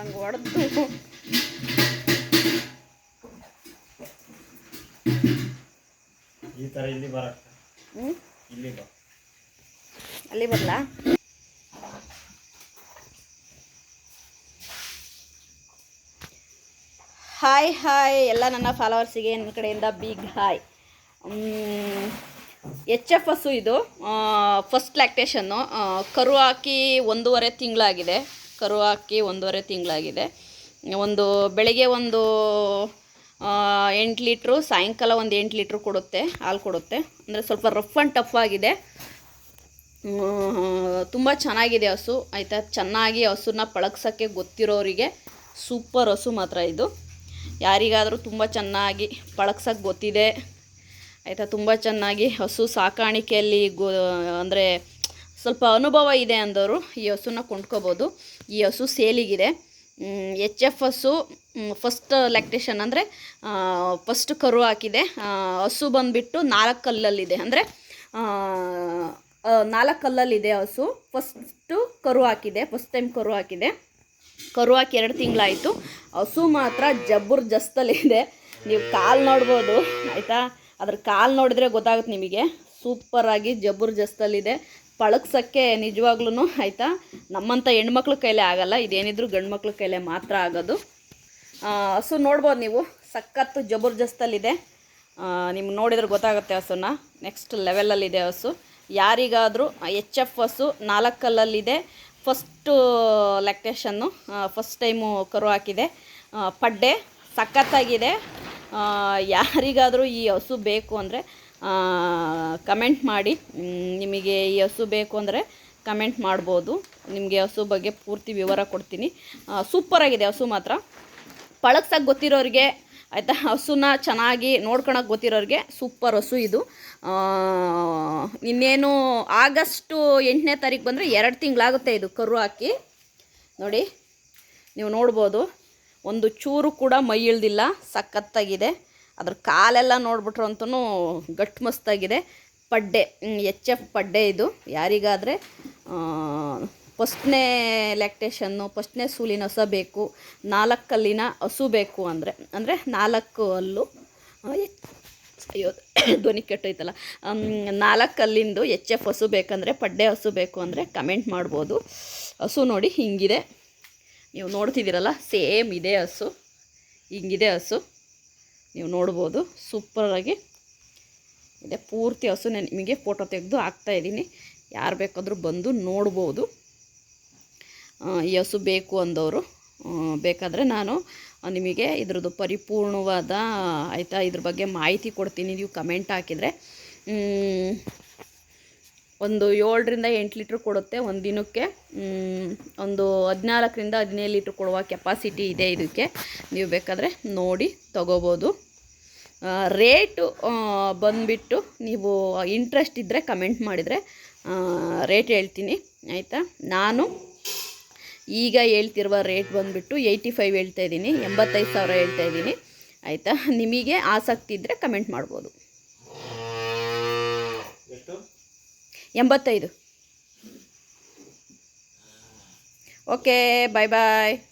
ನಂಗೆ ಹೊಡೆದು. ಈ ಥರ ಇಲ್ಲಿ ಬರಕ್ಕ ಹ್ಞೂ ಇಲ್ಲಿ ಬಾ. ಅಲ್ಲಿ ಬರಲಾ? ಹಾಯ್ ಹಾಯ್ ಎಲ್ಲ ನನ್ನ ಫಾಲೋವರ್ಸಿಗೆ ನನ್ನ ಕಡೆಯಿಂದ ಬಿಗ್ ಹಾಯ್ ಎಚ್ ಎಫ್ ಎಸ್ಸು ಇದು ಫಸ್ಟ್ ಲ್ಯಾಕ್ಟೇಷನ್ನು ಕರು ಹಾಕಿ ಒಂದೂವರೆ ತಿಂಗಳಾಗಿದೆ. ಕರು ಹಾಕಿ ಒಂದೂವರೆ ತಿಂಗಳಾಗಿದೆ. ಒಂದು ಬೆಳಗ್ಗೆ ಒಂದು ಎಂಟು ಲೀಟ್ರು, ಸಾಯಂಕಾಲ ಒಂದು ಎಂಟು ಲೀಟ್ರು ಕೊಡುತ್ತೆ, ಹಾಲು ಕೊಡುತ್ತೆ. ಅಂದರೆ ಸ್ವಲ್ಪ ರಫ್ ಆ್ಯಂಡ್ ಟಫ್ ಆಗಿದೆ. ತುಂಬ ಚೆನ್ನಾಗಿದೆ ಹಸು, ಆಯಿತಾ? ಚೆನ್ನಾಗಿ ಹಸುನ ಪಳಗ್ಸೋಕ್ಕೆ ಗೊತ್ತಿರೋರಿಗೆ ಸೂಪರ್ ಹಸು ಮಾತ್ರ ಇದು. ಯಾರಿಗಾದರೂ ತುಂಬ ಚೆನ್ನಾಗಿ ಪಳಗ್ಸೋಕ್ಕೆ ಗೊತ್ತಿದೆ. ಆಯಿತಾ? ತುಂಬ ಚೆನ್ನಾಗಿ ಹಸು ಸಾಕಾಣಿಕೆಯಲ್ಲಿ ಗೋ, ಅಂದರೆ ಸ್ವಲ್ಪ ಅನುಭವ ಇದೆ ಅಂದವರು ಈ ಹಸುನ ಕೊಂಡ್ಕೋಬೋದು. ಈ ಹಸು ಸೇಲಿಗಿದೆ. ಎಚ್ ಎಫ್ ಹಸು ಫಸ್ಟ್ ಲ್ಯಾಕ್ಟೇಷನ್ ಅಂದರೆ ಫಸ್ಟ್ ಕರು ಹಾಕಿದೆ. ಹಸು ಬಂದುಬಿಟ್ಟು ನಾಲ್ಕು ಕಲ್ಲಲ್ಲಿದೆ. ಅಂದರೆ ನಾಲ್ಕು ಕಲ್ಲಲ್ಲಿದೆ ಹಸು. ಫಸ್ಟು ಕರು ಹಾಕಿದೆ. ಫಸ್ಟ್ ಟೈಮ್ ಕರು ಹಾಕಿದೆ. ಕರು ಹಾಕಿ ಎರಡು ತಿಂಗಳಾಯಿತು. ಹಸು ಮಾತ್ರ ಜಬರ್ದಸ್ತಲ್ಲಿದೆ ನೀವು ಕಾಲು ನೋಡ್ಬೋದು. ಆಯಿತಾ? ಅದ್ರ ಕಾಲು ನೋಡಿದ್ರೆ ಗೊತ್ತಾಗುತ್ತೆ ನಿಮಗೆ. ಸೂಪರಾಗಿ ಜಬರ್ದಸ್ತಲ್ಲಿದೆ ಪಳಗ್ಸೋಕ್ಕೆ ನಿಜವಾಗ್ಲೂ ಆಯಿತಾ? ನಮ್ಮಂಥ ಹೆಣ್ಮಕ್ಳ ಕೈಲೇ ಆಗೋಲ್ಲ, ಇದೇನಿದ್ರು ಗಂಡು ಮಕ್ಳ ಕೈಲೇ ಮಾತ್ರ ಆಗೋದು. ಹಸು ನೋಡ್ಬೋದು ನೀವು, ಸಖತ್ತು ಜಬರ್ದಸ್ತಲ್ಲಿದೆ ನಿಮ್ಗೆ ನೋಡಿದ್ರೆ ಗೊತ್ತಾಗುತ್ತೆ ಹಸುನ. ನೆಕ್ಸ್ಟ್ ಲೆವೆಲಲ್ಲಿದೆ ಹಸು. ಯಾರಿಗಾದರೂ ಎಚ್ ಎಫ್ ಹಸು ನಾಲ್ಕಲ್ಲಲ್ಲಿದೆ. ಫಸ್ಟು ಲ್ಯಾಕ್ಟೇಷನ್ನು ಫಸ್ಟ್ ಟೈಮು ಕರು ಹಾಕಿದೆ. ಪಡ್ಡೆ ಸಖತ್ತಾಗಿದೆ. ಯಾರಿಗಾದರೂ ಈ ಹಸು ಬೇಕು ಅಂದರೆ ಕಮೆಂಟ್ ಮಾಡಿ. ನಿಮಗೆ ಈ ಹಸು ಬೇಕು ಅಂದರೆ ಕಮೆಂಟ್ ಮಾಡ್ಬೋದು. ನಿಮಗೆ ಹಸು ಬಗ್ಗೆ ಪೂರ್ತಿ ವಿವರ ಕೊಡ್ತೀನಿ. ಸೂಪರಾಗಿದೆ ಹಸು ಮಾತ್ರ. ಪಳಗ್ಸಕ್ಕೆ ಗೊತ್ತಿರೋರಿಗೆ, ಆಯಿತಾ, ಹಸುನ ಚೆನ್ನಾಗಿ ನೋಡ್ಕೊಳಕ್ಕೆ ಗೊತ್ತಿರೋರಿಗೆ ಸೂಪರ್ ಹಸು ಇದು. ಇನ್ನೇನು ಆಗಸ್ಟು ಎಂಟನೇ ತಾರೀಕು ಬಂದರೆ ಎರಡು ತಿಂಗಳಾಗುತ್ತೆ ಇದು ಕರು ಹಾಕಿ. ನೋಡಿ, ನೀವು ನೋಡ್ಬೋದು. ಒಂದು ಚೂರು ಕೂಡ ಮೈ ಇಳ್ದಿಲ್ಲ ಸಖತ್ತಾಗಿದೆ. ಅದ್ರ ಕಾಲೆಲ್ಲ ನೋಡ್ಬಿಟ್ರು ಅಂತೂ ಗಟ್ಟು ಮಸ್ತಾಗಿದೆ. ಪಡ್ಡೆ ಎಚ್ ಎಫ್ ಪಡ್ಡೆ ಇದು. ಯಾರಿಗಾದರೆ ಫಸ್ಟ್ನೇ ಲ್ಯಾಕ್ಟೇಷನ್ನು ಫಸ್ಟ್ನೇ ಸೂಲಿನ ಹಸ ಬೇಕು. ನಾಲ್ಕು ಕಲ್ಲಿನ ಹಸು ಬೇಕು ಅಂದರೆ. ಅಂದರೆ ನಾಲ್ಕು ಹಲ್ಲು. ಆ, ಅಯ್ಯೋ ಧ್ವನಿ ಕೆಟ್ಟೋಯ್ತಲ್ಲ. ನಾಲ್ಕಲ್ಲಿಂದು ನಾಲ್ಕು ಕಲ್ಲಿಂದು ಎಚ್ ಎಫ್ ಹಸು ಬೇಕಂದರೆ ಪಡ್ಡೆ ಹಸು ಬೇಕು ಅಂದರೆ ಕಮೆಂಟ್ ಮಾಡ್ಬೋದು. ಹಸು ನೋಡಿ ಹಿಂಗಿದೆ. ನೀವು ನೋಡ್ತಿದ್ದೀರಲ್ಲ? ಸೇಮ್ ಇದೆ ಹಸು, ಹಿಂಗಿದೆ ಹಸು. ನೀವು ನೋಡ್ಬೋದು ಸೂಪರಾಗಿ ಇದೆ. ಪೂರ್ತಿ ಹಸು ನಾನು ನಿಮಗೆ ಫೋಟೋ ತೆಗೆದು ಹಾಕ್ತಾಯಿದ್ದೀನಿ ಯಾರು ಬೇಕಾದರೂ ಬಂದು ನೋಡ್ಬೋದು. ಈ ಹಸು ಬೇಕು ಅಂದವರು. ಬೇಕಾದರೆ ನಾನು ನಿಮಗೆ ಇದ್ರದ್ದು ಪರಿಪೂರ್ಣವಾದ, ಆಯಿತಾ, ಇದ್ರ ಬಗ್ಗೆ ಮಾಹಿತಿ ಕೊಡ್ತೀನಿ. ನೀವು ಕಮೆಂಟ್ ಹಾಕಿದರೆ ಒಂದು ಏಳರಿಂದ ಎಂಟು ಲೀಟ್ರ್ ಕೊಡುತ್ತೆ ಒಂದು ದಿನಕ್ಕೆ. ಒಂದು ಹದಿನಾಲ್ಕರಿಂದ ಹದಿನೈದು ಲೀಟ್ರ್ ಕೊಡುವ ಕೆಪಾಸಿಟಿ ಇದೆ ಇದಕ್ಕೆ. ನೀವು ಬೇಕಾದರೆ ನೋಡಿ ತಗೋಬೋದು. ರೇಟು ಬಂದುಬಿಟ್ಟು ನೀವು ಇಂಟ್ರೆಸ್ಟ್ ಇದ್ದರೆ ಕಮೆಂಟ್ ಮಾಡಿದರೆ ರೇಟ್ ಹೇಳ್ತೀನಿ. ಆಯಿತಾ? ನಾನು ಈಗ ಹೇಳ್ತಿರುವ ರೇಟ್ ಬಂದುಬಿಟ್ಟು ಏಯ್ಟಿ ಫೈವ್ ಹೇಳ್ತಾ ಇದ್ದೀನಿ, ಎಂಬತ್ತೈದು ಸಾವಿರ ಹೇಳ್ತಾ ಇದ್ದೀನಿ. ಆಯಿತಾ? ನಿಮಗೆ ಆಸಕ್ತಿ ಇದ್ದರೆ ಕಮೆಂಟ್ ಮಾಡ್ಬೋದು. ಎಂಬತ್ತೈದು. ಓಕೆ ಬಾಯ್ ಬಾಯ್